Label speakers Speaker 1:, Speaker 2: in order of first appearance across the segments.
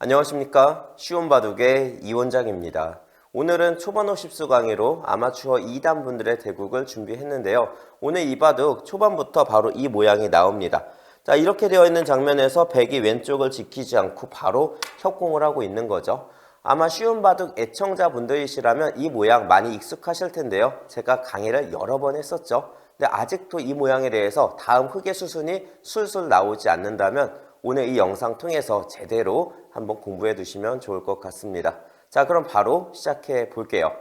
Speaker 1: 안녕하십니까 쉬운 바둑의 이원장입니다. 오늘은 초반 50수 강의로 아마추어 2단 분들의 대국을 준비했는데요. 오늘 이 바둑 초반부터 바로 이 모양이 나옵니다. 자 이렇게 되어 있는 장면에서 백이 왼쪽을 지키지 않고 바로 협공을 하고 있는 거죠. 아마 쉬운 바둑 애청자분들이시라면 이 모양 많이 익숙하실 텐데요. 제가 강의를 여러 번 했었죠. 근데 아직도 이 모양에 대해서 다음 흑의 수순이 술술 나오지 않는다면 오늘 이 영상 통해서 제대로 한번 공부해 두시면 좋을 것 같습니다. 자, 그럼 바로 시작해 볼게요.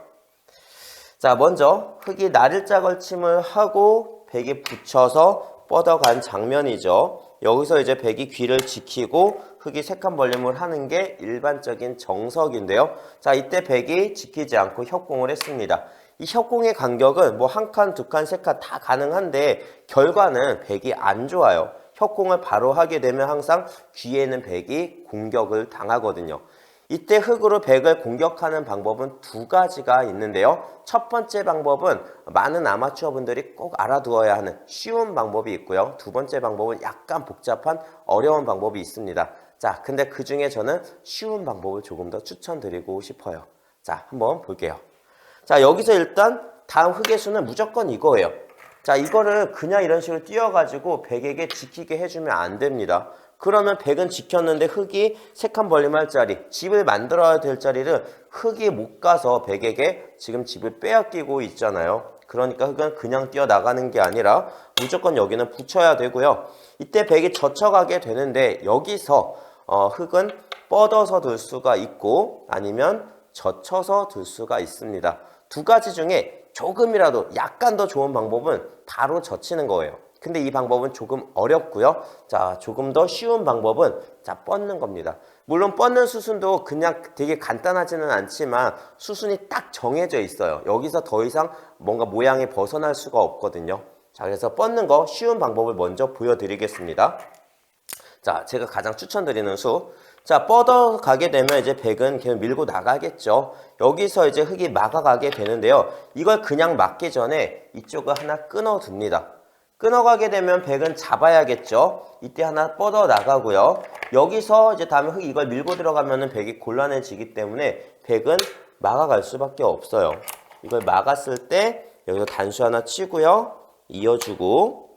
Speaker 1: 자, 먼저 흙이 날일자 걸침을 하고 백이 붙여서 뻗어간 장면이죠. 여기서 이제 백이 귀를 지키고 흙이 색한 벌림을 하는 게 일반적인 정석인데요. 자, 이때 백이 지키지 않고 협공을 했습니다. 이 협공의 간격은 뭐 한 칸, 두 칸, 세 칸 다 가능한데 결과는 백이 안 좋아요. 협공을 바로 하게 되면 항상 귀에는 백이 공격을 당하거든요. 이때 흙으로 백을 공격하는 방법은 두 가지가 있는데요. 첫 번째 방법은 많은 아마추어 분들이 꼭 알아두어야 하는 쉬운 방법이 있고요. 두 번째 방법은 약간 복잡한 어려운 방법이 있습니다. 자, 근데 그 중에 저는 쉬운 방법을 조금 더 추천드리고 싶어요. 자, 한번 볼게요. 자, 여기서 일단 다음 흙의 수는 무조건 이거예요. 자, 이거를 그냥 이런 식으로 띄워가지고 백에게 지키게 해주면 안 됩니다. 그러면 백은 지켰는데 흙이 색한 벌림할 자리, 집을 만들어야 될 자리를 흙이 못 가서 백에게 지금 집을 빼앗기고 있잖아요. 그러니까 흙은 그냥 뛰어나가는 게 아니라 무조건 여기는 붙여야 되고요. 이때 백이 젖혀가게 되는데 여기서 어, 흙은 뻗어서 둘 수가 있고 아니면 젖혀서 둘 수가 있습니다. 두 가지 중에 조금이라도 약간 더 좋은 방법은 바로 젖히는 거예요. 근데 이 방법은 조금 어렵고요. 자, 조금 더 쉬운 방법은 자, 뻗는 겁니다. 물론 뻗는 수순도 그냥 되게 간단하지는 않지만 수순이 딱 정해져 있어요. 여기서 더 이상 뭔가 모양이 벗어날 수가 없거든요. 자, 그래서 뻗는 거 쉬운 방법을 먼저 보여드리겠습니다. 자, 제가 가장 추천드리는 수. 자, 뻗어 가게 되면 이제 백은 계속 밀고 나가겠죠. 여기서 이제 흙이 막아가게 되는데요. 이걸 그냥 막기 전에 이쪽을 하나 끊어 둡니다. 끊어가게 되면 백은 잡아야겠죠. 이때 하나 뻗어 나가고요. 여기서 이제 다음에 흙 이걸 밀고 들어가면은 백이 곤란해지기 때문에 백은 막아갈 수밖에 없어요. 이걸 막았을 때 여기서 단수 하나 치고요. 이어주고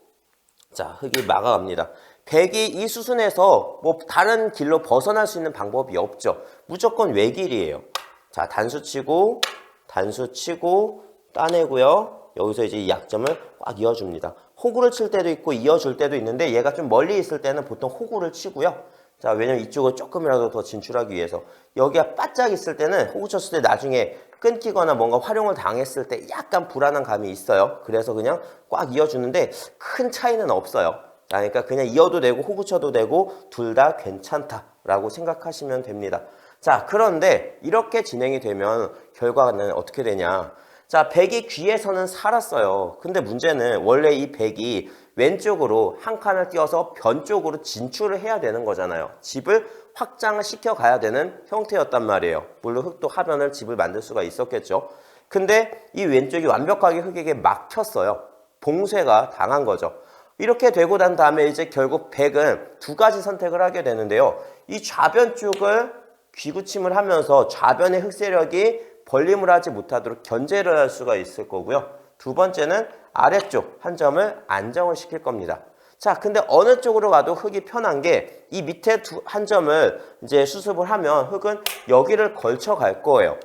Speaker 1: 자 흙이 막아갑니다. 백이 이 수순에서 뭐 다른 길로 벗어날 수 있는 방법이 없죠. 무조건 외길이에요. 자 단수 치고 단수 치고 따내고요. 여기서 이제 이 약점을 꽉 이어줍니다. 호구를 칠 때도 있고 이어줄 때도 있는데 얘가 좀 멀리 있을 때는 보통 호구를 치고요. 자, 왜냐면 이쪽을 조금이라도 더 진출하기 위해서. 여기가 바짝 있을 때는 호구 쳤을 때 나중에 끊기거나 뭔가 활용을 당했을 때 약간 불안한 감이 있어요. 그래서 그냥 꽉 이어주는데 큰 차이는 없어요. 자, 그러니까 그냥 이어도 되고 호구 쳐도 되고 둘 다 괜찮다라고 생각하시면 됩니다. 자, 그런데 이렇게 진행이 되면 결과는 어떻게 되냐. 자, 백이 귀에서는 살았어요. 근데 문제는 원래 이 백이 왼쪽으로 한 칸을 띄어서 변 쪽으로 진출을 해야 되는 거잖아요. 집을 확장을 시켜 가야 되는 형태였단 말이에요. 물론 흙도 하변을 집을 만들 수가 있었겠죠. 근데 이 왼쪽이 완벽하게 흙에게 막혔어요. 봉쇄가 당한 거죠. 이렇게 되고 난 다음에 이제 결국 백은 두 가지 선택을 하게 되는데요. 이 좌변 쪽을 귀구침을 하면서 좌변의 흙세력이 벌림을 하지 못하도록 견제를 할 수가 있을 거고요. 두 번째는 아래쪽 한 점을 안정을 시킬 겁니다. 자, 근데 어느 쪽으로 가도 흙이 편한 게 이 밑에 두, 한 점을 이제 수습을 하면 흙은 여기를 걸쳐 갈 거예요.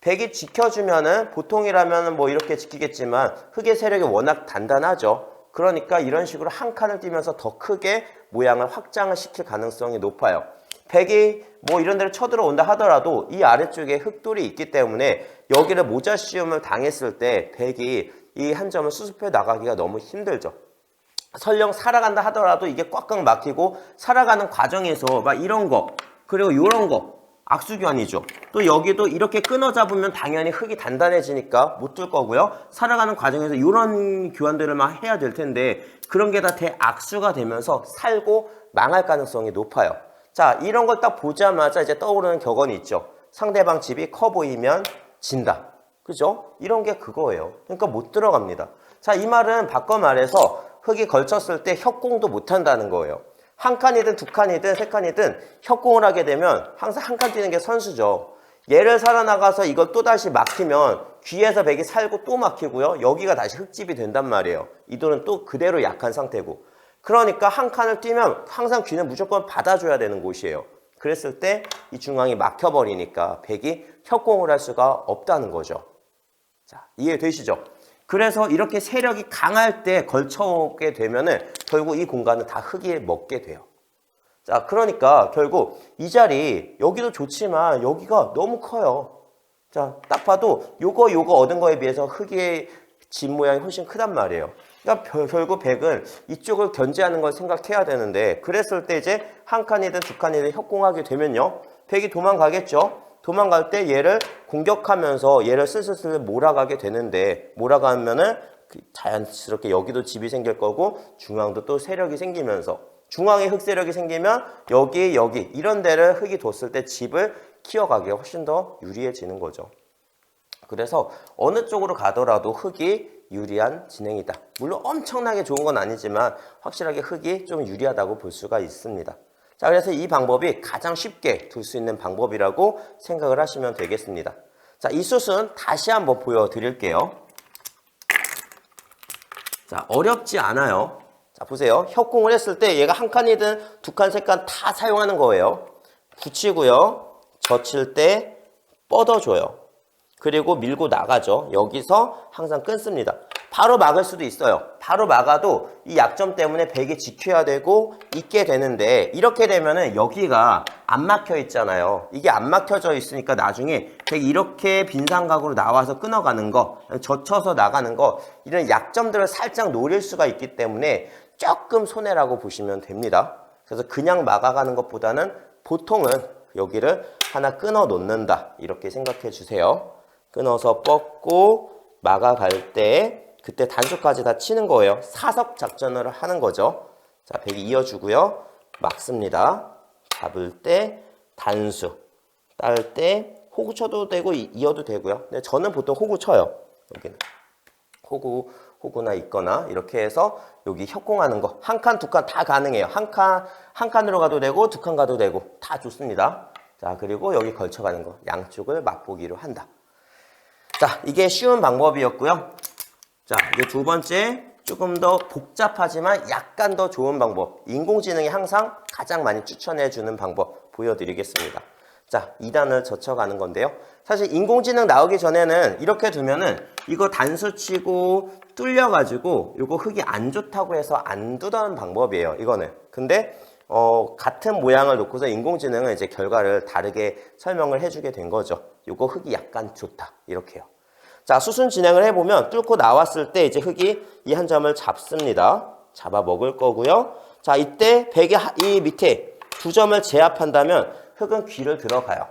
Speaker 1: 백이 지켜주면은 보통이라면 뭐 이렇게 지키겠지만 흙의 세력이 워낙 단단하죠. 그러니까 이런 식으로 한 칸을 띄면서 더 크게 모양을 확장을 시킬 가능성이 높아요. 백이 뭐 이런 데를 쳐들어온다 하더라도 이 아래쪽에 흙돌이 있기 때문에 여기를 모자 씌움을 당했을 때 백이 이 한 점을 수습해 나가기가 너무 힘들죠. 설령 살아간다 하더라도 이게 꽉꽉 막히고 살아가는 과정에서 막 이런 거 그리고 이런 거 악수교환이죠. 또 여기도 이렇게 끊어 잡으면 당연히 흙이 단단해지니까 못 뚫 거고요. 살아가는 과정에서 이런 교환들을 막 해야 될 텐데 그런 게 다 대악수가 되면서 살고 망할 가능성이 높아요. 자, 이런 걸 딱 보자마자 이제 떠오르는 격언이 있죠. 상대방 집이 커 보이면 진다. 그죠? 이런 게 그거예요. 그러니까 못 들어갑니다. 자, 이 말은 바꿔 말해서 흙이 걸쳤을 때 협공도 못 한다는 거예요. 한 칸이든 두 칸이든 세 칸이든 협공을 하게 되면 항상 한 칸 뛰는 게 선수죠. 얘를 살아나가서 이걸 또다시 막히면 귀에서 백이 살고 또 막히고요. 여기가 다시 흙집이 된단 말이에요. 이도는 또 그대로 약한 상태고. 그러니까 한 칸을 뛰면 항상 귀는 무조건 받아줘야 되는 곳이에요. 그랬을 때 이 중앙이 막혀버리니까 백이 협공을 할 수가 없다는 거죠. 자, 이해되시죠? 그래서 이렇게 세력이 강할 때 걸쳐오게 되면은 결국 이 공간은 다 흙이 먹게 돼요. 자, 그러니까 결국 이 자리 여기도 좋지만 여기가 너무 커요. 자, 딱 봐도 요거 요거 얻은 거에 비해서 흙의 집 모양이 훨씬 크단 말이에요. 그러니까 별- 결국 백은 이쪽을 견제하는 걸 생각해야 되는데 그랬을 때 이제 한 칸이든 두 칸이든 협공하게 되면요. 백이 도망가겠죠. 도망갈 때 얘를 공격하면서 얘를 슬슬슬 몰아가게 되는데 몰아가면은 그 자연스럽게 여기도 집이 생길 거고 중앙도 또 세력이 생기면서 중앙에 흙 세력이 생기면 여기 여기 이런 데를 흙이 뒀을 때 집을 키워가기가 훨씬 더 유리해지는 거죠. 그래서 어느 쪽으로 가더라도 흙이 유리한 진행이다. 물론 엄청나게 좋은 건 아니지만 확실하게 흙이 좀 유리하다고 볼 수가 있습니다. 자, 그래서 이 방법이 가장 쉽게 둘 수 있는 방법이라고 생각을 하시면 되겠습니다. 자, 이 숫은 다시 한번 보여드릴게요. 자, 어렵지 않아요. 자, 보세요. 협공을 했을 때 얘가 한 칸이든 두 칸, 세 칸 다 사용하는 거예요. 붙이고요. 젖힐 때 뻗어줘요. 그리고 밀고 나가죠. 여기서 항상 끊습니다. 바로 막을 수도 있어요. 바로 막아도 이 약점 때문에 백이 지켜야 되고 있게 되는데 이렇게 되면은 여기가 안 막혀 있잖아요. 이게 안 막혀져 있으니까 나중에 백이 이렇게 빈상각으로 나와서 끊어가는 거, 젖혀서 나가는 거 이런 약점들을 살짝 노릴 수가 있기 때문에 조금 손해라고 보시면 됩니다. 그래서 그냥 막아가는 것보다는 보통은 여기를 하나 끊어 놓는다 이렇게 생각해 주세요. 끊어서 뻗고 막아갈 때 그때 단수까지 다 치는 거예요. 사석 작전을 하는 거죠. 자, 백이 이어주고요. 막습니다. 잡을 때 단수, 딸 때 호구 쳐도 되고 이- 이어도 되고요. 근데 저는 보통 호구 쳐요. 여기는 호구 호구나 있거나 이렇게 해서 여기 협공하는 거 한 칸 두 칸 다 가능해요. 한 칸 한 칸으로 가도 되고 두 칸 가도 되고 다 좋습니다. 자 그리고 여기 걸쳐가는 거 양쪽을 맛보기로 한다. 자 이게 쉬운 방법이었고요. 자 이제 두 번째 조금 더 복잡하지만 약간 더 좋은 방법 인공지능이 항상 가장 많이 추천해 주는 방법 보여드리겠습니다. 자 2단을 젖혀가는 건데요. 사실 인공지능 나오기 전에는 이렇게 두면은 이거 단수 치고 뚫려가지고 이거 흙이 안 좋다고 해서 안 두던 방법이에요. 이거는 근데 어, 같은 모양을 놓고서 인공지능은 이제 결과를 다르게 설명을 해주게 된 거죠. 요거 흙이 약간 좋다. 이렇게요. 자, 수순 진행을 해보면 뚫고 나왔을 때 이제 흙이 이 한 점을 잡습니다. 잡아 먹을 거고요. 자, 이때 하- 이 밑에 두 점을 제압한다면 흙은 귀를 들어가요.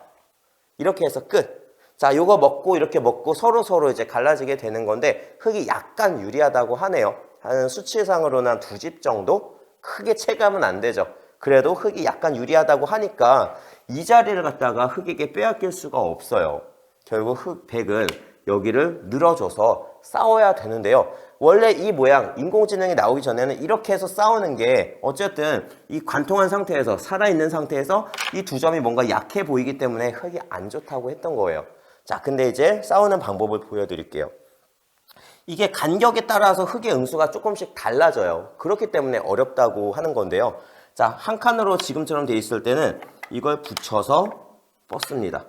Speaker 1: 이렇게 해서 끝. 자, 요거 먹고 이렇게 먹고 서로 서로 이제 갈라지게 되는 건데 흙이 약간 유리하다고 하네요. 한 수치상으로는 한 두 집 정도? 크게 체감은 안 되죠. 그래도 흙이 약간 유리하다고 하니까 이 자리를 갖다가 흙에게 빼앗길 수가 없어요. 결국 흙 백은 여기를 늘어줘서 싸워야 되는데요. 원래 이 모양 인공지능이 나오기 전에는 이렇게 해서 싸우는 게 어쨌든 이 관통한 상태에서 살아있는 상태에서 이 두 점이 뭔가 약해 보이기 때문에 흙이 안 좋다고 했던 거예요. 자, 근데 이제 싸우는 방법을 보여드릴게요. 이게 간격에 따라서 흙의 응수가 조금씩 달라져요. 그렇기 때문에 어렵다고 하는 건데요. 자, 한 칸으로 지금처럼 돼 있을 때는 이걸 붙여서 뻗습니다.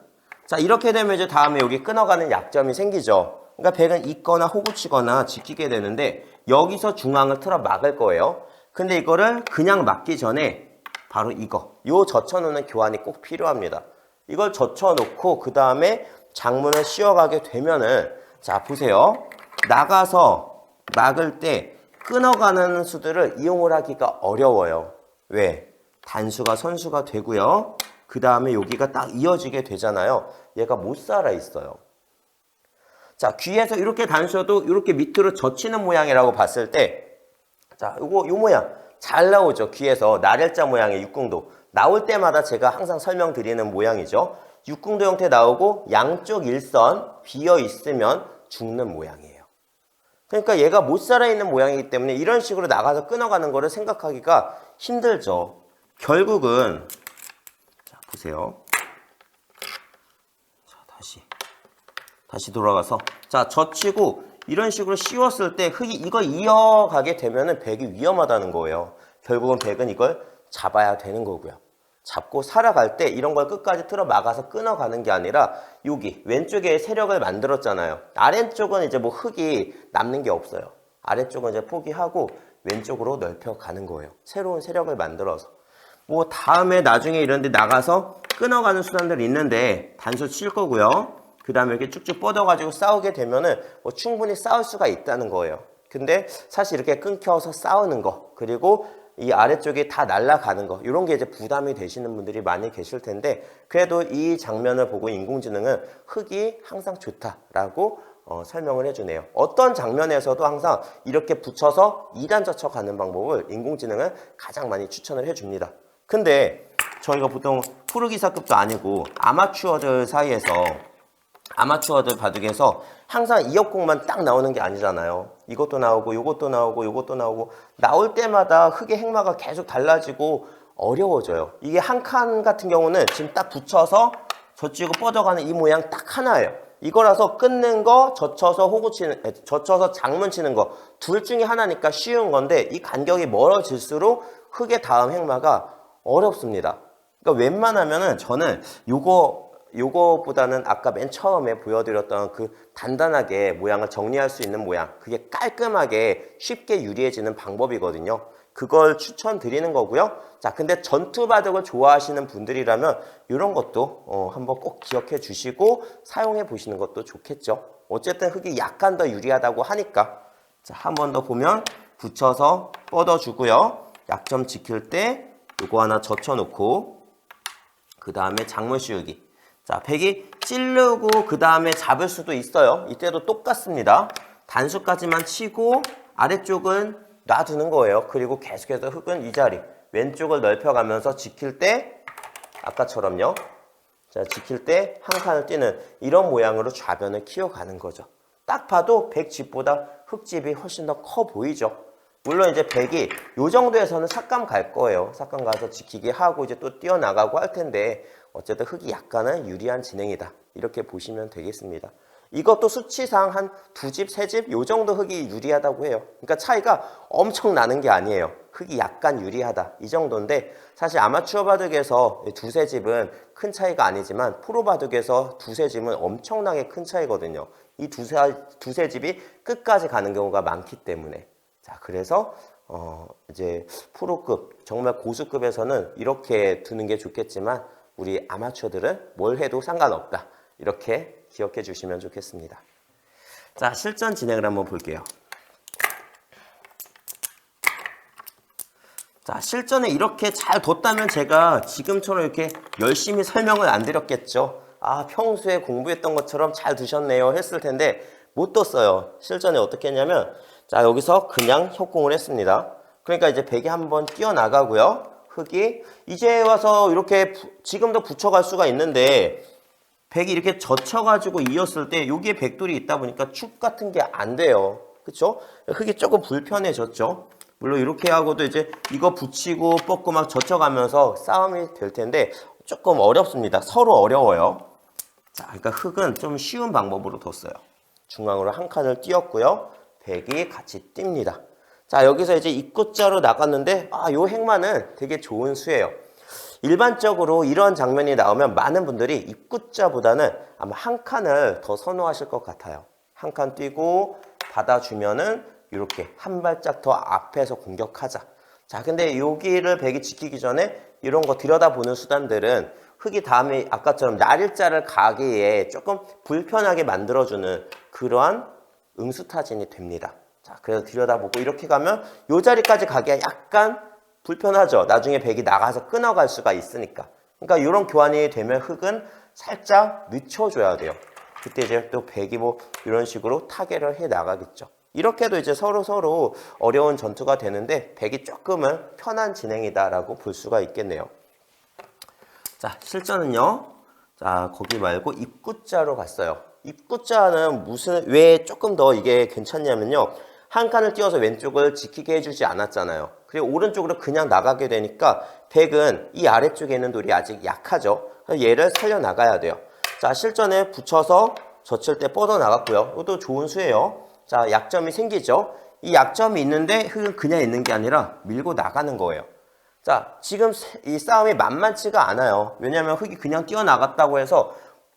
Speaker 1: 자, 이렇게 되면 이제 다음에 여기 끊어가는 약점이 생기죠. 그러니까 백은 있거나 호구치거나 지키게 되는데 여기서 중앙을 틀어 막을 거예요. 근데 이거를 그냥 막기 전에 바로 이거, 요 젖혀놓는 교환이 꼭 필요합니다. 이걸 젖혀놓고 그 다음에 장문을 씌워가게 되면은 자 보세요. 나가서 막을 때 끊어가는 수들을 이용을 하기가 어려워요. 왜? 단수가 선수가 되고요. 그 다음에 여기가 딱 이어지게 되잖아요. 얘가 못 살아 있어요. 자, 귀에서 이렇게 단수도 이렇게 밑으로 젖히는 모양이라고 봤을 때, 자, 요거, 요 모양. 잘 나오죠. 귀에서 나렐자 모양의 육궁도. 나올 때마다 제가 항상 설명드리는 모양이죠. 육궁도 형태 나오고 양쪽 일선 비어 있으면 죽는 모양이에요. 그러니까 얘가 못 살아있는 모양이기 때문에 이런 식으로 나가서 끊어가는 거를 생각하기가 힘들죠. 결국은 자 보세요. 자 다시 다시 돌아가서 자 젖히고 이런 식으로 씌웠을 때 흙이 이걸 이어가게 되면은 백이 위험하다는 거예요. 결국은 백은 이걸 잡아야 되는 거고요. 잡고 살아갈 때 이런 걸 끝까지 틀어 막아서 끊어가는 게 아니라 여기 왼쪽에 세력을 만들었잖아요. 아래쪽은 이제 뭐 흙이 남는 게 없어요. 아래쪽은 이제 포기하고 왼쪽으로 넓혀가는 거예요. 새로운 세력을 만들어서. 뭐 다음에 나중에 이런 데 나가서 끊어가는 수단들이 있는데 단수 칠 거고요. 그 다음에 이렇게 쭉쭉 뻗어가지고 싸우게 되면은 뭐 충분히 싸울 수가 있다는 거예요. 근데 사실 이렇게 끊겨서 싸우는 거 그리고 이 아래쪽이 다 날아가는 거 이런 게 이제 부담이 되시는 분들이 많이 계실 텐데 그래도 이 장면을 보고 인공지능은 흙이 항상 좋다라고 어, 설명을 해주네요. 어떤 장면에서도 항상 이렇게 붙여서 2단 젖혀가는 방법을 인공지능은 가장 많이 추천을 해줍니다. 근데 저희가 보통 프로기사급도 아니고 아마추어들 사이에서 아마추어들 바둑에서 항상 이역공만 딱 나오는 게 아니잖아요. 이것도 나오고 이것도 나오고 이것도 나오고 나올 때마다 흙의 행마가 계속 달라지고 어려워져요. 이게 한 칸 같은 경우는 지금 딱 붙여서 젖히고 뻗어가는 이 모양 딱 하나예요. 이거라서 끊는 거, 젖혀서 호구 치는, 에, 젖혀서 장문 치는 거 둘 중에 하나니까 쉬운 건데 이 간격이 멀어질수록 흙의 다음 행마가 어렵습니다. 그러니까 웬만하면은 저는 요거 요거보다는 아까 맨 처음에 보여드렸던 그 단단하게 모양을 정리할 수 있는 모양 그게 깔끔하게 쉽게 유리해지는 방법이거든요. 그걸 추천드리는 거고요. 자, 근데 전투 바둑을 좋아하시는 분들이라면 이런 것도 어, 한번 꼭 기억해 주시고 사용해 보시는 것도 좋겠죠. 어쨌든 흙이 약간 더 유리하다고 하니까 자, 한 번 더 보면 붙여서 뻗어 주고요. 약점 지킬 때 요거 하나 젖혀놓고 그 다음에 장문 씌우기. 자, 백이 찌르고 그 다음에 잡을 수도 있어요. 이때도 똑같습니다. 단수까지만 치고 아래쪽은 놔두는 거예요. 그리고 계속해서 흙은 이 자리 왼쪽을 넓혀가면서 지킬 때 아까처럼요. 자, 지킬 때 한 칸을 뛰는 이런 모양으로 좌변을 키워가는 거죠. 딱 봐도 백집보다 흙집이 훨씬 더 커 보이죠. 물론 이제 백이 요 정도에서는 삭감 갈 거예요. 삭감 가서 지키게 하고 이제 또 뛰어나가고 할 텐데 어쨌든 흙이 약간은 유리한 진행이다. 이렇게 보시면 되겠습니다. 이것도 수치상 한 두 집, 세 집 요 정도 흙이 유리하다고 해요. 그러니까 차이가 엄청 나는 게 아니에요. 흙이 약간 유리하다. 이 정도인데 사실 아마추어 바둑에서 두세 집은 큰 차이가 아니지만 프로 바둑에서 두세 집은 엄청나게 큰 차이거든요. 이 두세, 두세 집이 끝까지 가는 경우가 많기 때문에. 자, 그래서 어 이제 프로급 정말 고수급에서는 이렇게 두는 게 좋겠지만 우리 아마추어들은 뭘 해도 상관없다. 이렇게 기억해 주시면 좋겠습니다. 자, 실전 진행을 한번 볼게요. 자, 실전에 이렇게 잘 뒀다면 제가 지금처럼 이렇게 열심히 설명을 안 드렸겠죠. 아, 평소에 공부했던 것처럼 잘 두셨네요. 했을 텐데 못 뒀어요. 실전에 어떻게 했냐면 자, 여기서 그냥 협공을 했습니다. 그러니까 이제 백이 한번 뛰어나가고요. 흙이 이제 와서 이렇게 부- 지금도 붙여갈 수가 있는데 백이 이렇게 젖혀가지고 이었을 때 여기에 백돌이 있다 보니까 축 같은 게 안 돼요. 그쵸? 흙이 조금 불편해졌죠. 물론 이렇게 하고도 이제 이거 붙이고 뻗고 막 젖혀가면서 싸움이 될 텐데 조금 어렵습니다. 서로 어려워요. 자, 그러니까 흙은 좀 쉬운 방법으로 뒀어요. 중앙으로 한 칸을 띄었고요. 백이 같이 띕니다. 자, 여기서 이제 입구자로 나갔는데 아, 요 행마는 되게 좋은 수예요. 일반적으로 이런 장면이 나오면 많은 분들이 입구자보다는 아마 한 칸을 더 선호하실 것 같아요. 한 칸 뛰고 받아주면은 이렇게 한 발짝 더 앞에서 공격하자. 자, 근데 여기를 백이 지키기 전에 이런 거 들여다보는 수단들은 흙이 다음에 아까처럼 날일자를 가기에 조금 불편하게 만들어주는 그러한 응수타진이 됩니다. 자, 그래서 들여다보고 이렇게 가면 요 자리까지 가기가 약간 불편하죠. 나중에 백이 나가서 끊어갈 수가 있으니까. 그러니까 이런 교환이 되면 흙은 살짝 늦춰줘야 돼요. 그때 이제 또 백이 뭐 이런 식으로 타개를 해 나가겠죠. 이렇게도 이제 서로 서로 어려운 전투가 되는데 백이 조금은 편한 진행이다라고 볼 수가 있겠네요. 자, 실전은요. 자, 거기 말고 입구자로 갔어요. 입구자는 무슨 왜 조금 더 이게 괜찮냐면요. 한 칸을 띄워서 왼쪽을 지키게 해주지 않았잖아요. 그리고 오른쪽으로 그냥 나가게 되니까 백은 이 아래쪽에 있는 돌이 아직 약하죠. 얘를 살려나가야 돼요. 자, 실전에 붙여서 젖힐 때 뻗어나갔고요. 이것도 좋은 수예요. 자, 약점이 생기죠. 이 약점이 있는데 흙은 그냥 있는 게 아니라 밀고 나가는 거예요. 자, 지금 세- 이 싸움이 만만치가 않아요. 왜냐하면 흙이 그냥 뛰어나갔다고 해서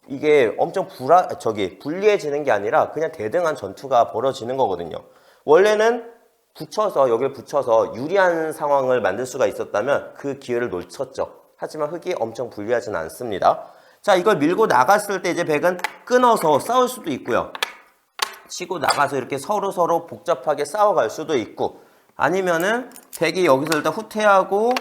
Speaker 1: 이게 엄청 불아, 저기, 불리해지는 게 아니라 그냥 대등한 전투가 벌어지는 거거든요. 원래는 붙여서, 여기를 붙여서 유리한 상황을 만들 수가 있었다면 그 기회를 놓쳤죠. 하지만 흙이 엄청 불리하진 않습니다. 자, 이걸 밀고 나갔을 때 이제 백은 끊어서 싸울 수도 있고요. 치고 나가서 이렇게 서로 서로 복잡하게 싸워갈 수도 있고 아니면은 백이 여기서 일단 후퇴하고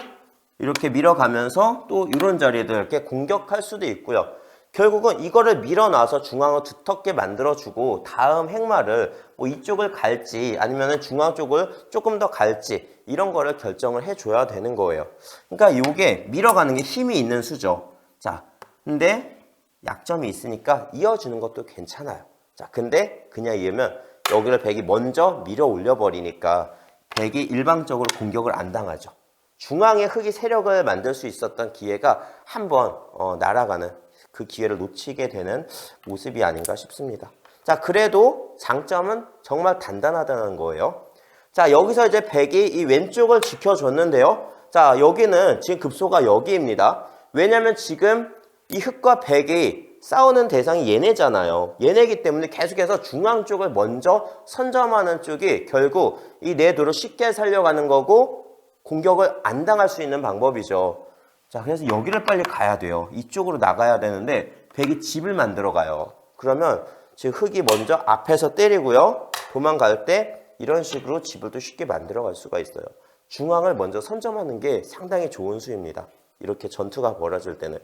Speaker 1: 이렇게 밀어가면서 또 이런 자리에도 이렇게 공격할 수도 있고요. 결국은 이거를 밀어놔서 중앙을 두텁게 만들어주고 다음 행마를 뭐 이쪽을 갈지 아니면은 중앙 쪽을 조금 더 갈지 이런 거를 결정을 해줘야 되는 거예요. 그러니까 이게 밀어가는 게 힘이 있는 수죠. 자, 근데 약점이 있으니까 이어주는 것도 괜찮아요. 자, 근데 그냥 이으면 여기를 백이 먼저 밀어 올려 버리니까 백이 일방적으로 공격을 안 당하죠. 중앙에 흙이 세력을 만들 수 있었던 기회가 한번 어, 날아가는 그 기회를 놓치게 되는 모습이 아닌가 싶습니다. 자, 그래도 장점은 정말 단단하다는 거예요. 자, 여기서 이제 백이 이 왼쪽을 지켜줬는데요. 자, 여기는 지금 급소가 여기입니다. 왜냐면 지금 이 흙과 백이 싸우는 대상이 얘네잖아요. 얘네기 때문에 계속해서 중앙 쪽을 먼저 선점하는 쪽이 결국 이 내도를 쉽게 살려가는 거고 공격을 안 당할 수 있는 방법이죠. 자, 그래서 여기를 빨리 가야 돼요. 이쪽으로 나가야 되는데 백이 집을 만들어 가요. 그러면 지금 흙이 먼저 앞에서 때리고요. 도망갈 때 이런 식으로 집을 또 쉽게 만들어 갈 수가 있어요. 중앙을 먼저 선점하는 게 상당히 좋은 수입니다. 이렇게 전투가 벌어질 때는.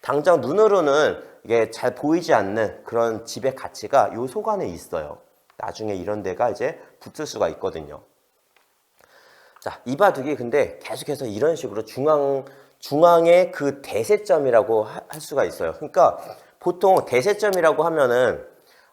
Speaker 1: 당장 눈으로는 이게 잘 보이지 않는 그런 집의 가치가 요 속 안에 있어요. 나중에 이런 데가 이제 붙을 수가 있거든요. 자, 이 바둑이 근데 계속해서 이런 식으로 중앙, 중앙의 그 대세점이라고 하- 할 수가 있어요. 그러니까 보통 대세점이라고 하면은,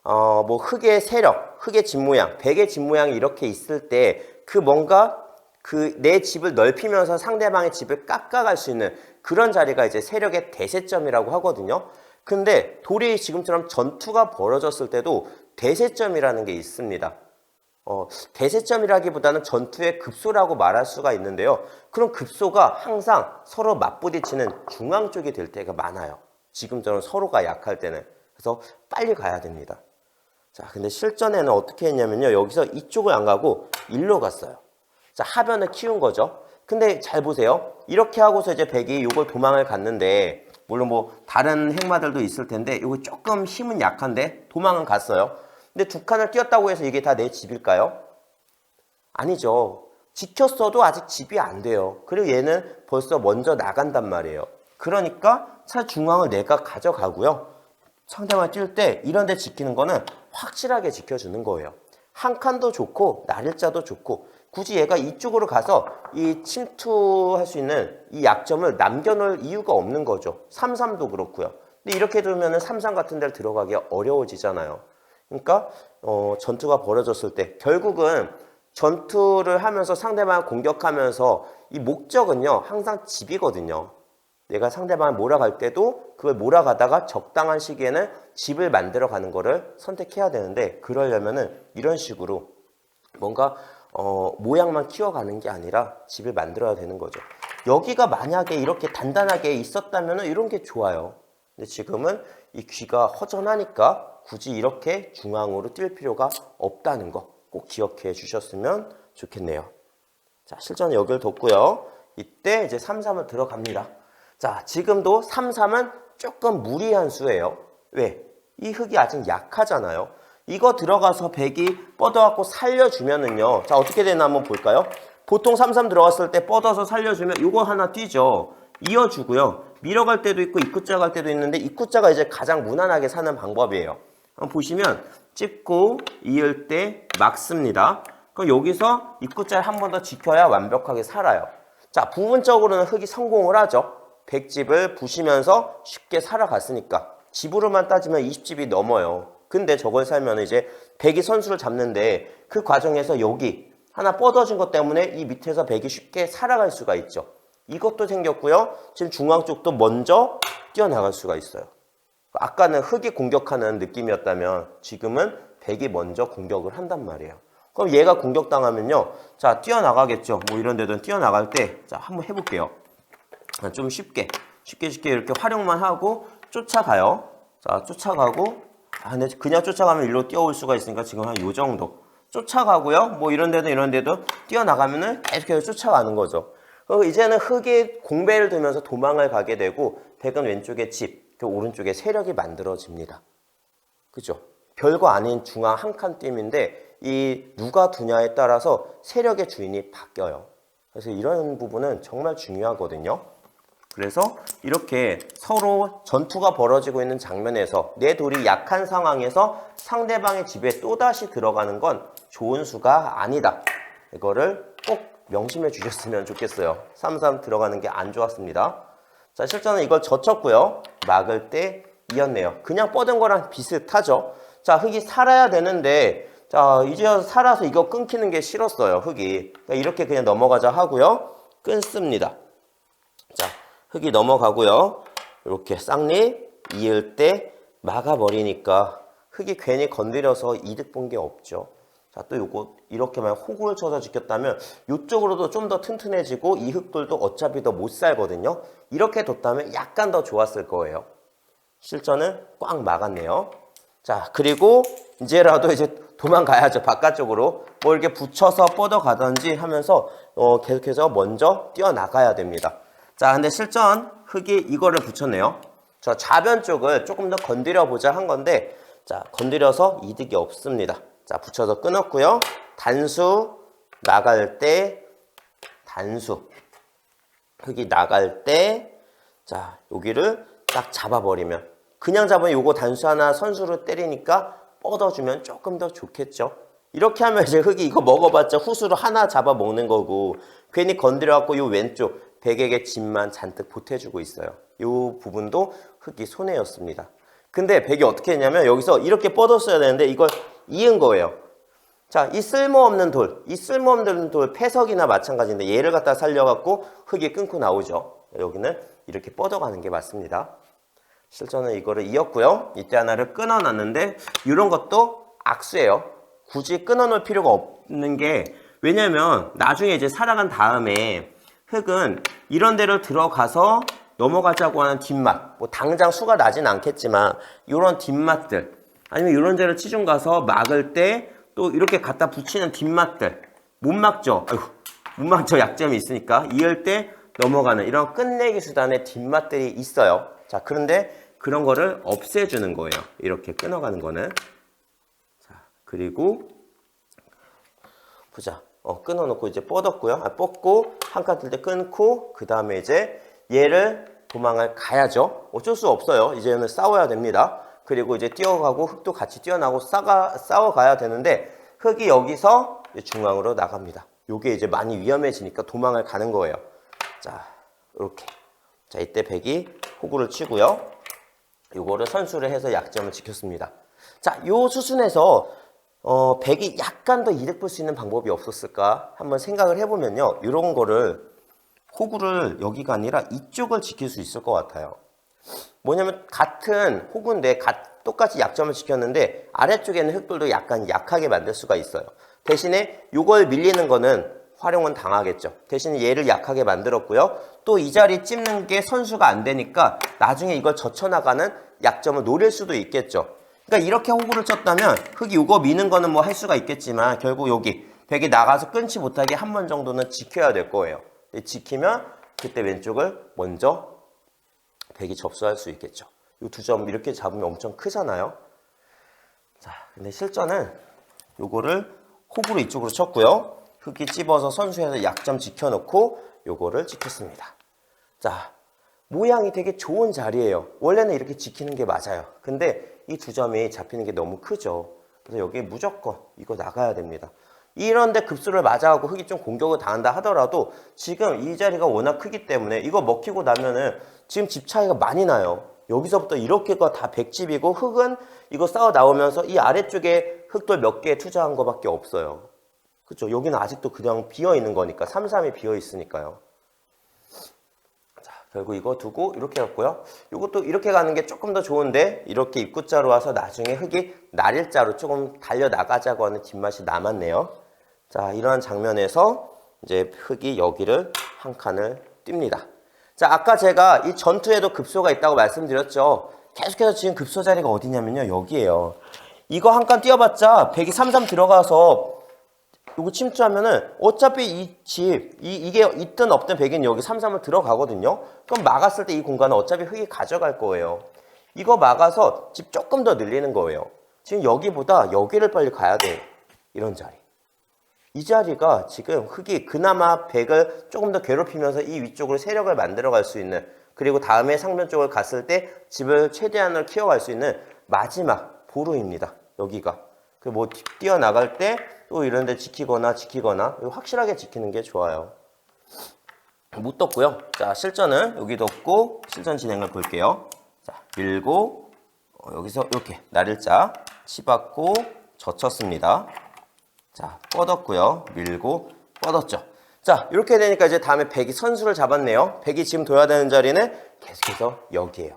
Speaker 1: 어, 뭐 흙의 세력, 흙의 집 모양, 백의 집 모양이 이렇게 있을 때 그 뭔가 그 내 집을 넓히면서 상대방의 집을 깎아갈 수 있는 그런 자리가 이제 세력의 대세점이라고 하거든요. 근데 돌이 지금처럼 전투가 벌어졌을 때도 대세점이라는 게 있습니다. 어, 대세점이라기보다는 전투의 급소라고 말할 수가 있는데요. 그런 급소가 항상 서로 맞부딪히는 중앙 쪽이 될 때가 많아요. 지금처럼 서로가 약할 때는. 그래서 빨리 가야 됩니다. 자, 근데 실전에는 어떻게 했냐면요. 여기서 이쪽을 안 가고 일로 갔어요. 자, 하변을 키운 거죠. 근데 잘 보세요. 이렇게 하고서 이제 백이 요걸 도망을 갔는데, 물론 뭐 다른 행마들도 있을 텐데, 요거 조금 힘은 약한데 도망은 갔어요. 근데 두 칸을 띄었다고 해서 이게 다 내 집일까요? 아니죠. 지켰어도 아직 집이 안 돼요. 그리고 얘는 벌써 먼저 나간단 말이에요. 그러니까 차 중앙을 내가 가져가고요. 상대방을 뛸 때 이런 데 지키는 거는 확실하게 지켜주는 거예요. 한 칸도 좋고 날일자도 좋고 굳이 얘가 이쪽으로 가서 이 침투할 수 있는 이 약점을 남겨놓을 이유가 없는 거죠. 3-3도 그렇고요. 근데 이렇게 두면은 3-3 같은 데를 들어가기 어려워지잖아요. 그러니까 어, 전투가 벌어졌을 때 결국은 전투를 하면서 상대방을 공격하면서 이 목적은요 항상 집이거든요. 내가 상대방을 몰아갈 때도 그걸 몰아가다가 적당한 시기에는 집을 만들어 가는 거를 선택해야 되는데 그러려면은 이런 식으로 뭔가 어, 모양만 키워가는 게 아니라 집을 만들어야 되는 거죠. 여기가 만약에 이렇게 단단하게 있었다면 이런 게 좋아요. 근데 지금은 이 귀가 허전하니까 굳이 이렇게 중앙으로 뛸 필요가 없다는 거 꼭 기억해 주셨으면 좋겠네요. 자, 실전 여기를 뒀고요. 이때 이제 3, 3을 들어갑니다. 자, 지금도 3, 3은 조금 무리한 수예요. 왜? 이 흙이 아직 약하잖아요. 이거 들어가서 백이 뻗어갖고 살려주면은요. 자, 어떻게 되나 한번 볼까요? 보통 3, 3 들어갔을 때 뻗어서 살려주면 이거 하나 뛰죠. 이어주고요. 밀어갈 때도 있고 입구자 갈 때도 있는데 입구자가 이제 가장 무난하게 사는 방법이에요. 보시면 찍고 이을 때 막습니다. 그럼 여기서 입구자를 한 번 더 지켜야 완벽하게 살아요. 자, 부분적으로는 흙이 성공을 하죠. 100집을 부시면서 쉽게 살아갔으니까. 집으로만 따지면 20집이 넘어요. 근데 저걸 살면 이제 100이 선수를 잡는데 그 과정에서 여기 하나 뻗어진 것 때문에 이 밑에서 100이 쉽게 살아갈 수가 있죠. 이것도 생겼고요. 지금 중앙 쪽도 먼저 뛰어나갈 수가 있어요. 아까는 흑이 공격하는 느낌이었다면 지금은 백이 먼저 공격을 한단 말이에요. 그럼 얘가 공격당하면요. 자, 뛰어나가겠죠. 뭐 이런 데든 뛰어나갈 때, 자, 한번 해볼게요. 아, 좀 쉽게, 쉽게 쉽게 이렇게 활용만 하고 쫓아가요. 자, 쫓아가고, 아, 근데 그냥 쫓아가면 일로 뛰어올 수가 있으니까 지금 한 요 정도. 쫓아가고요. 뭐 이런 데도 이런 데도 뛰어나가면은 계속해서 쫓아가는 거죠. 그리고 이제는 흑이 공배를 들면서 도망을 가게 되고 백은 왼쪽에 집, 그 오른쪽에 세력이 만들어집니다. 그죠? 별거 아닌 중앙 한칸 띠임인데 이 누가 두냐에 따라서 세력의 주인이 바뀌어요. 그래서 이런 부분은 정말 중요하거든요. 그래서 이렇게 서로 전투가 벌어지고 있는 장면에서 내 돌이 약한 상황에서 상대방의 집에 또다시 들어가는 건 좋은 수가 아니다. 이거를 꼭 명심해 주셨으면 좋겠어요. 3-3 들어가는 게 안 좋았습니다. 자, 실전은 이걸 젖혔고요. 막을 때 이었네요. 그냥 뻗은 거랑 비슷하죠. 자, 흙이 살아야 되는데, 자, 이제 살아서 이거 끊기는 게 싫었어요, 흙이. 그러니까 이렇게 그냥 넘어가자 하고요. 끊습니다. 자, 흙이 넘어가고요. 이렇게 쌍립 이을 때 막아버리니까 흙이 괜히 건드려서 이득 본 게 없죠. 자, 또 요거 이렇게만 호구를 쳐서 지켰다면 이쪽으로도 좀 더 튼튼해지고 이 흙들도 어차피 더 못 살거든요. 이렇게 뒀다면 약간 더 좋았을 거예요. 실전은 꽉 막았네요. 자, 그리고 이제라도 이제 도망가야죠. 바깥쪽으로. 뭐 이렇게 붙여서 뻗어가든지 하면서 어, 계속해서 먼저 뛰어나가야 됩니다. 자, 근데 실전 흙이 이거를 붙였네요. 저 좌변 쪽을 조금 더 건드려 보자 한 건데 자, 건드려서 이득이 없습니다. 자, 붙여서 끊었고요. 단수 나갈 때 단수 흙이 나갈 때 자, 여기를 딱 잡아버리면 그냥 잡으면 요거 단수 하나 선수로 때리니까 뻗어주면 조금 더 좋겠죠. 이렇게 하면 이제 흙이 이거 먹어봤자 후수로 하나 잡아먹는 거고 괜히 건드려갖고 요 왼쪽 백에게 집만 잔뜩 보태주고 있어요. 요 부분도 흙이 손해였습니다. 근데 백이 어떻게 했냐면 여기서 이렇게 뻗었어야 되는데 이걸 이은 거예요. 자, 이 쓸모없는 돌, 이 쓸모없는 돌 패석이나 마찬가지인데 얘를 갖다 살려갖고 흙이 끊고 나오죠. 여기는 이렇게 뻗어가는 게 맞습니다. 실전은 이거를 이었고요. 이때 하나를 끊어놨는데 이런 것도 악수예요. 굳이 끊어놓을 필요가 없는 게 왜냐면 나중에 이제 살아간 다음에 흙은 이런 데로 들어가서 넘어가자고 하는 뒷맛 뭐 당장 수가 나진 않겠지만 이런 뒷맛들 아니면 이런 데를 치중 가서 막을 때 또 이렇게 갖다 붙이는 뒷맛들 못 막죠. 아이고, 못 막죠. 약점이 있으니까 이을 때 넘어가는 이런 끝내기 수단의 뒷맛들이 있어요. 자, 그런데 그런 거를 없애주는 거예요. 이렇게 끊어가는 거는. 자, 그리고 보자. 어, 끊어놓고 이제 뻗었고요. 아, 뻗고 한칸뜰때 끊고 그 다음에 이제 얘를 도망을 가야죠. 어쩔 수 없어요. 이제는 싸워야 됩니다. 그리고 이제 뛰어가고 흙도 같이 뛰어나고 싸가, 싸워가야 되는데 흙이 여기서 중앙으로 나갑니다. 요게 이제 많이 위험해지니까 도망을 가는 거예요. 자, 이렇게. 자, 이때 백이 호구를 치고요. 요거를 선수를 해서 약점을 지켰습니다. 자, 요 수순에서 어, 백이 약간 더 이득 볼 수 있는 방법이 없었을까 한번 생각을 해보면요. 이런 거를 호구를 여기가 아니라 이쪽을 지킬 수 있을 것 같아요. 뭐냐면 같은 호구인데 가- 똑같이 약점을 지켰는데 아래쪽에는 흑돌도 약간 약하게 만들 수가 있어요. 대신에 이걸 밀리는 거는 활용은 당하겠죠. 대신에 얘를 약하게 만들었고요. 또 이 자리 찝는 게 선수가 안 되니까 나중에 이걸 젖혀나가는 약점을 노릴 수도 있겠죠. 그러니까 이렇게 호구를 쳤다면 흙이 이거 미는 거는 뭐 할 수가 있겠지만 결국 여기 백이 나가서 끊지 못하게 한 번 정도는 지켜야 될 거예요. 지키면 그때 왼쪽을 먼저 백이 접수할 수 있겠죠. 이 두 점 이렇게 잡으면 엄청 크잖아요. 자, 근데 실전은 요거를 호구로 이쪽으로 쳤고요. 흙이 찝어서 선수에서 약점 지켜놓고 요거를 지켰습니다. 자, 모양이 되게 좋은 자리예요. 원래는 이렇게 지키는 게 맞아요. 근데 이 두 점이 잡히는 게 너무 크죠. 그래서 여기 무조건 이거 나가야 됩니다. 이런데 급수를 맞아가고 흙이 좀 공격을 당한다 하더라도 지금 이 자리가 워낙 크기 때문에 이거 먹히고 나면은 지금 집 차이가 많이 나요. 여기서부터 이렇게가 다 백집이고 흙은 이거 싸워 나오면서 이 아래쪽에 흙돌 몇 개 투자한 거밖에 없어요. 그렇죠? 여기는 아직도 그냥 비어 있는 거니까 3, 3이 비어 있으니까요. 결국 이거 두고 이렇게 갔고요. 이것도 이렇게 가는 게 조금 더 좋은데 이렇게 입구자로 와서 나중에 흙이 날일자로 조금 달려 나가자고 하는 뒷맛이 남았네요. 자, 이러한 장면에서 이제 흙이 여기를 한 칸을 띱니다. 자, 아까 제가 이 전투에도 급소가 있다고 말씀드렸죠. 계속해서 지금 급소 자리가 어디냐면요. 여기에요. 이거 한칸 띄워봤자 1 2 3 3 들어가서 이거 침투하면은 어차피 이 집, 이, 이게 있든 없든 100인 여기 33을 들어가거든요. 그럼 막았을 때 이 공간은 어차피 흙이 가져갈 거예요. 이거 막아서 집 조금 더 늘리는 거예요. 지금 여기보다 여기를 빨리 가야 돼. 이런 자리. 이 자리가 지금 흙이 그나마 100을 조금 더 괴롭히면서 이 위쪽으로 세력을 만들어 갈 수 있는 그리고 다음에 상면 쪽을 갔을 때 집을 최대한으로 키워갈 수 있는 마지막 보루입니다. 여기가. 그뭐 뛰어나갈 때 또 이런 데 지키거나 지키거나 확실하게 지키는 게 좋아요. 못 떴고요. 자, 실전은 여기 뒀고 실전 진행을 볼게요. 자, 밀고 어, 여기서 이렇게 날일자 치받고 젖혔습니다. 자, 뻗었고요. 밀고 뻗었죠. 자, 이렇게 되니까 이제 다음에 백이 선수를 잡았네요. 백이 지금 둬야 되는 자리는 계속해서 여기에요.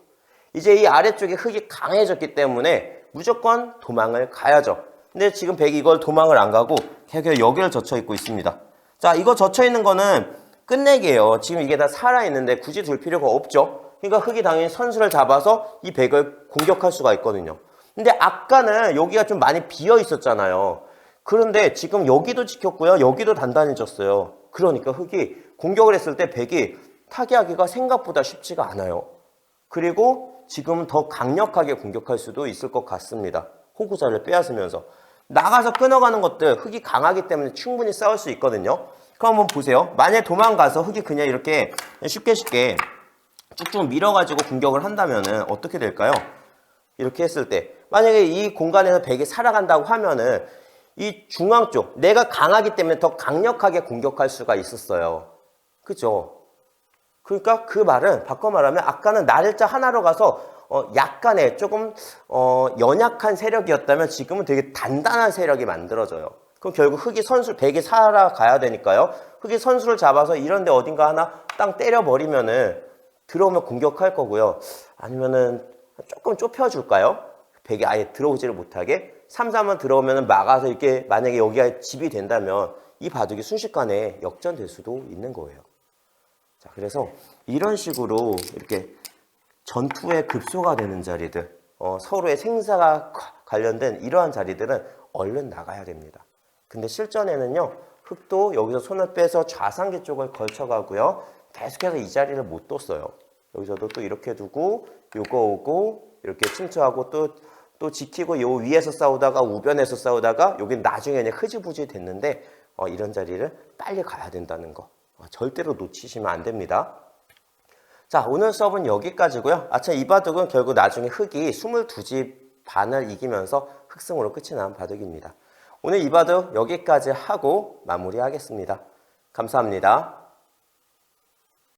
Speaker 1: 이제 이 아래쪽에 흙이 강해졌기 때문에 무조건 도망을 가야죠. 근데 지금 백이 이걸 도망을 안 가고 계속 여기를 젖혀 있고 있습니다. 자, 이거 젖혀 있는 거는 끝내기예요. 지금 이게 다 살아 있는데 굳이 둘 필요가 없죠. 그러니까 흙이 당연히 선수를 잡아서 이 백을 공격할 수가 있거든요. 근데 아까는 여기가 좀 많이 비어 있었잖아요. 그런데 지금 여기도 지켰고요. 여기도 단단해졌어요. 그러니까 흙이 공격을 했을 때 백이 타개하기가 생각보다 쉽지가 않아요. 그리고 지금 더 강력하게 공격할 수도 있을 것 같습니다. 호구자를 빼앗으면서. 나가서 끊어가는 것들 흙이 강하기 때문에 충분히 싸울 수 있거든요. 그럼 한번 보세요. 만약에 도망가서 흙이 그냥 이렇게 쉽게 쉽게 쭉쭉 밀어가지고 공격을 한다면은 어떻게 될까요? 이렇게 했을 때 만약에 이 공간에서 백이 살아간다고 하면은 이 중앙 쪽 내가 강하기 때문에 더 강력하게 공격할 수가 있었어요. 그죠? 그러니까 그 말은 바꿔 말하면 아까는 날일자 하나로 가서 어 약간의 조금 어 연약한 세력이었다면 지금은 되게 단단한 세력이 만들어져요. 그럼 결국 흙이 선수 백이 살아가야 되니까요. 흙이 선수를 잡아서 이런데 어딘가 하나 땅 때려버리면은 들어오면 공격할 거고요. 아니면은 조금 좁혀줄까요? 백이 아예 들어오지를 못하게 3, 3은 들어오면 막아서 이렇게 만약에 여기가 집이 된다면 이 바둑이 순식간에 역전될 수도 있는 거예요. 자, 그래서 이런 식으로 이렇게 전투의 급소가 되는 자리들, 어, 서로의 생사가 가- 관련된 이러한 자리들은 얼른 나가야 됩니다. 근데 실전에는요, 흙도 여기서 손을 빼서 좌상기 쪽을 걸쳐가고요, 계속해서 이 자리를 못 뒀어요. 여기서도 또 이렇게 두고, 요거 오고, 이렇게 침투하고 또, 또 지키고, 요 위에서 싸우다가 우변에서 싸우다가, 여긴 나중에 이제 흐지부지 됐는데, 어, 이런 자리를 빨리 가야 된다는 거. 어, 절대로 놓치시면 안 됩니다. 자, 오늘 수업은 여기까지고요. 아차 이 바둑은 결국 나중에 흙이 22집 반을 이기면서 흑승으로 끝이 난 바둑입니다. 오늘 이 바둑 여기까지 하고 마무리하겠습니다. 감사합니다.